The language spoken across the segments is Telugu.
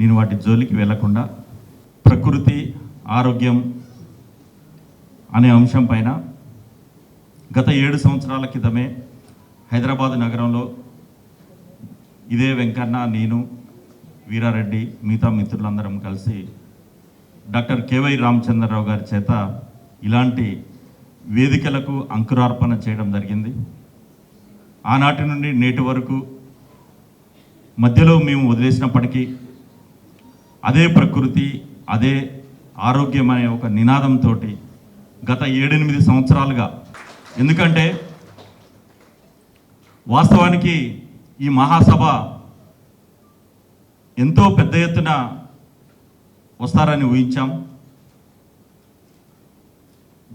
నేను వాటి జోలికి వెళ్ళకుండా ప్రకృతి ఆరోగ్యం అనే అంశం పైన గత ఏడు సంవత్సరాల క్రితమే హైదరాబాద్ నగరంలో ఇదే వెంకన్న నేను వీరారెడ్డి మిగతా మిత్రులందరం కలిసి డాక్టర్ కేవై రామచంద్రరావు గారి చేత ఇలాంటి వేదికలకు అంకురార్పణ చేయడం జరిగింది. ఆనాటి నుండి నేటి వరకు మధ్యలో మేము వదిలేసినప్పటికీ అదే ప్రకృతి అదే ఆరోగ్యం అనే ఒక నినాదంతో గత ఏడెనిమిది సంవత్సరాలుగా. ఎందుకంటే వాస్తవానికి ఈ మహాసభ ఎంతో పెద్ద ఎత్తున వస్తారని ఊహించాం.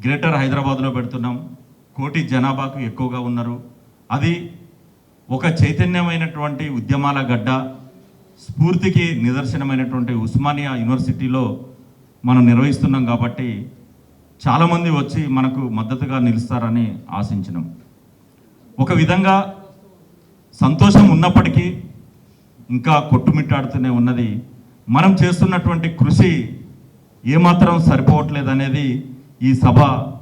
గ్రేటర్ హైదరాబాద్లో పెడుతున్నాం. కోటి జనాభాకు ఎక్కువగా ఉన్నారు. అది ఒక చైతన్యమైనటువంటి ఉద్యమాల గడ్డ. స్ఫూర్తికి నిదర్శనమైనటువంటి ఉస్మానియా యూనివర్సిటీలో మనం నిర్వహిస్తున్నాం కాబట్టి చాలామంది వచ్చి మనకు మద్దతుగా నిలుస్తారని ఆశించినాం. ఒక విధంగా సంతోషం ఉన్నప్పటికీ ఇంకా కొట్టుమిట్టాడుతూనే ఉన్నది. మనం చేస్తున్నటువంటి కృషి ఏమాత్రం సరిపోవట్లేదనేది ఈ సభ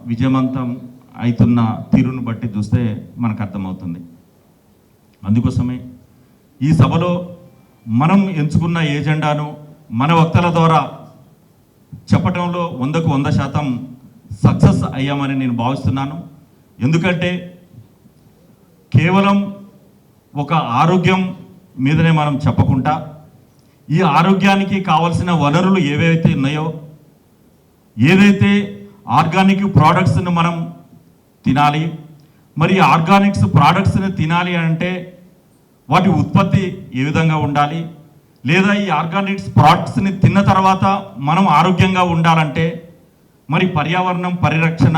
విజయవంతం అవుతున్న తీరును బట్టి చూస్తే మనకు అర్థమవుతుంది. అందుకోసమే ఈ సభలో మనం ఎంచుకున్న ఏజెండాను మన వక్తల ద్వారా చెప్పటంలో వందకు వంద శాతం సక్సెస్ అయ్యామని నేను భావిస్తున్నాను. ఎందుకంటే కేవలం ఒక ఆరోగ్యం మీదనే మనం చెప్పకుండా ఈ ఆరోగ్యానికి కావలసిన వనరులు ఏవైతే ఉన్నాయో ఏదైతే ఆర్గానిక్ ప్రోడక్ట్స్ని మనం తినాలి మరి ఆర్గానిక్స్ ప్రోడక్ట్స్ని తినాలి అంటే వాటి ఉత్పత్తి ఏ విధంగా ఉండాలి? లేదా ఈ ఆర్గానిక్స్ ప్రోడక్ట్స్ని తిన్న తర్వాత మనం ఆరోగ్యంగా ఉండాలంటే మరి పర్యావరణం పరిరక్షణ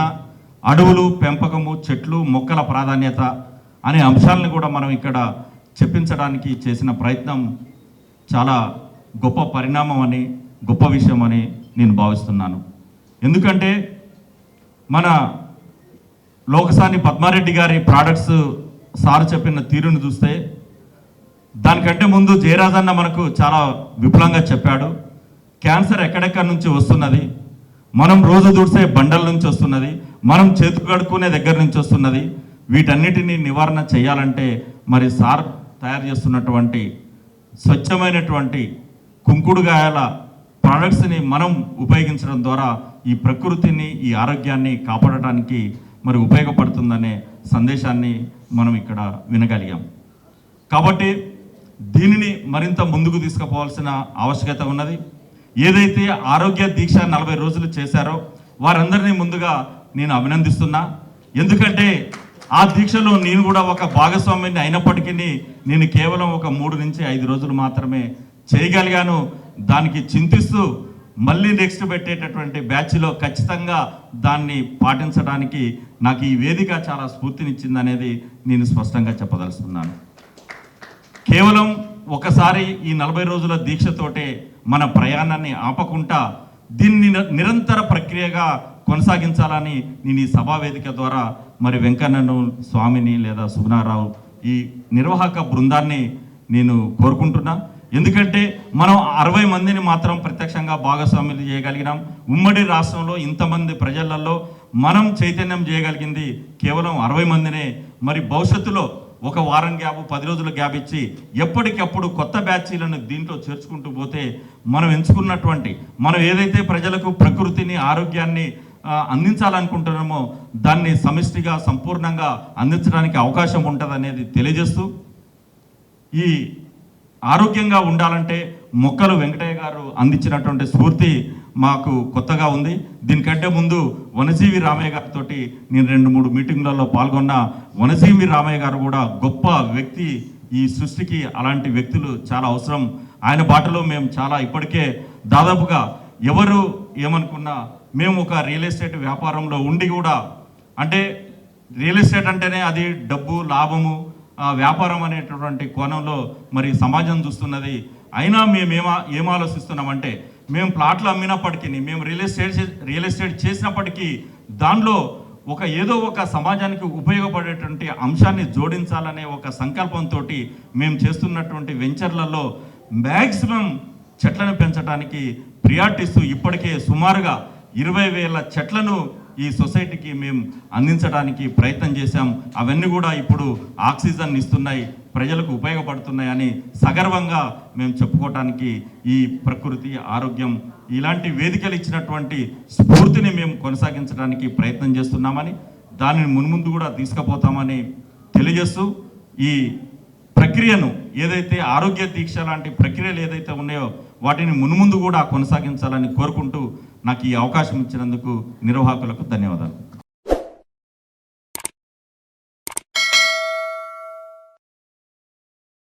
అడవులు పెంపకము చెట్లు మొక్కల ప్రాధాన్యత అనే అంశాలను కూడా మనం ఇక్కడ చెప్పించడానికి చేసిన ప్రయత్నం చాలా గొప్ప పరిణామం అని గొప్ప విషయం అని నేను భావిస్తున్నాను. ఎందుకంటే మన లోకసాని పద్మారెడ్డి గారి ప్రోడక్ట్స్ సార్ చెప్పిన తీరును చూస్తే దానికంటే ముందు జయరాజన్న మనకు చాలా విపులంగా చెప్పాడు. క్యాన్సర్ ఎక్కడెక్కడి నుంచి వస్తున్నది? మనం రోజు దూడ్సే బండల నుంచి వస్తున్నది? మనం చేతులు కడుక్కునే దగ్గర నుంచి వస్తున్నది? వీటన్నిటిని నివారణ చేయాలంటే మరి సార్ తయారు చేస్తున్నటువంటి స్వచ్ఛమైనటువంటి కుంకుడుగాయల ప్రోడక్ట్స్ని మనం ఉపయోగించడం ద్వారా ఈ ప్రకృతిని ఈ ఆరోగ్యాన్ని కాపాడటానికి మరి ఉపయోగపడుతుందనే సందేశాన్ని మనం ఇక్కడ వినగలిగాం. కాబట్టి దీనిని మరింత ముందుకు తీసుకుపోవాల్సిన ఆవశ్యకత ఉన్నది. ఏదైతే ఆరోగ్య దీక్ష నలభై రోజులు చేశారో వారందరినీ ముందుగా నేను అభినందిస్తున్నా. ఎందుకంటే ఆ దీక్షలో నేను కూడా ఒక భాగస్వామిని అయినప్పటికీ నేను కేవలం ఒక మూడు నుంచి ఐదు రోజులు మాత్రమే చేయగలిగాను. దానికి చింతిస్తూ మళ్ళీ నెక్స్ట్ పెట్టేటటువంటి బ్యాచ్లో ఖచ్చితంగా దాన్ని పాటించడానికి నాకు ఈ వేదిక చాలా స్ఫూర్తినిచ్చిందనేది నేను స్పష్టంగా చెప్పదలుచుకున్నాను. కేవలం ఒకసారి ఈ నలభై రోజుల దీక్షతోటే మన ప్రయాణాన్ని ఆపకుండా దీన్ని నిరంతర ప్రక్రియగా కొనసాగించాలని నేను ఈ సభా వేదిక ద్వారా మరి వెంకన్నను స్వామిని లేదా సుగుణారావు ఈ నిర్వాహక బృందాన్ని నేను కోరుకుంటున్నా. ఎందుకంటే మనం అరవై మందిని మాత్రం ప్రత్యక్షంగా భాగస్వాములు చేయగలిగినాం. ఉమ్మడి రాష్ట్రంలో ఇంతమంది ప్రజలలో మనం చైతన్యం చేయగలిగింది కేవలం అరవై మందినే. మరి భవిష్యత్తులో ఒక వారం గ్యాప్ పది రోజుల గ్యాప్ ఇచ్చి ఎప్పటికప్పుడు కొత్త బ్యాచీలను దీంట్లో చేర్చుకుంటూ పోతే మనం ఎంచుకున్నటువంటి మనం ఏదైతే ప్రజలకు ప్రకృతిని ఆరోగ్యాన్ని అందించాలనుకుంటున్నామో దాన్ని సమిష్టిగా సంపూర్ణంగా అందించడానికి అవకాశం ఉంటుందనేది తెలియజేస్తూ ఈ ఆరోగ్యంగా ఉండాలంటే మొక్కలు వెంకటయ్య గారు అందించినటువంటి స్ఫూర్తి మాకు కొత్తగా ఉంది. దీనికంటే ముందు వనజీవి రామయ్య గారితో నేను రెండు మూడు మీటింగ్లలో పాల్గొన్న. వనజీవి రామయ్య గారు కూడా గొప్ప వ్యక్తి. ఈ సృష్టికి అలాంటి వ్యక్తులు చాలా అవసరం. ఆయన బాటలో మేము చాలా ఇప్పటికే దాదాపుగా ఎవరు ఏమనుకున్నా మేము ఒక రియల్ ఎస్టేట్ వ్యాపారంలో ఉండి కూడా అంటే రియల్ ఎస్టేట్ అంటేనే అది డబ్బు లాభము వ్యాపారం అనేటటువంటి కోణంలో మరి సమాజం చూస్తున్నది. అయినా మేమేమా ఏం ఆలోచిస్తున్నామంటే మేము ప్లాట్లు అమ్మినప్పటికీ మేము రియల్ ఎస్టేట్ రియల్ ఎస్టేట్ చేసినప్పటికీ దానిలో ఒక ఏదో ఒక సమాజానికి ఉపయోగపడేటువంటి అంశాన్ని జోడించాలనే ఒక సంకల్పంతో మేము చేస్తున్నటువంటి వెంచర్లలో మ్యాక్సిమం చెట్లను పెంచడానికి ప్రియారిటీ ఇప్పటికే సుమారుగా ఇరవై వేల చెట్లను ఈ సొసైటీకి మేము అందించడానికి ప్రయత్నం చేశాం. అవన్నీ కూడా ఇప్పుడు ఆక్సిజన్ ఇస్తున్నాయి. ప్రజలకు ఉపయోగపడుతున్నాయని సగర్వంగా మేము చెప్పుకోవటానికి ఈ ప్రకృతి ఆరోగ్యం ఇలాంటి వేదికలు ఇచ్చినటువంటి స్ఫూర్తిని మేము కొనసాగించడానికి ప్రయత్నం చేస్తున్నామని దానిని మున్ముందు కూడా తీసుకుపోతామని తెలియజేస్తూ ఈ ప్రక్రియను ఏదైతే ఆరోగ్య దీక్ష లాంటి ప్రక్రియలు ఏదైతే ఉన్నాయో వాటిని మున్ముందు కూడా కొనసాగించాలని కోరుకుంటూ నాకు ఈ అవకాశం ఇచ్చినందుకు నిర్వాహకులకు ధన్యవాదాలు.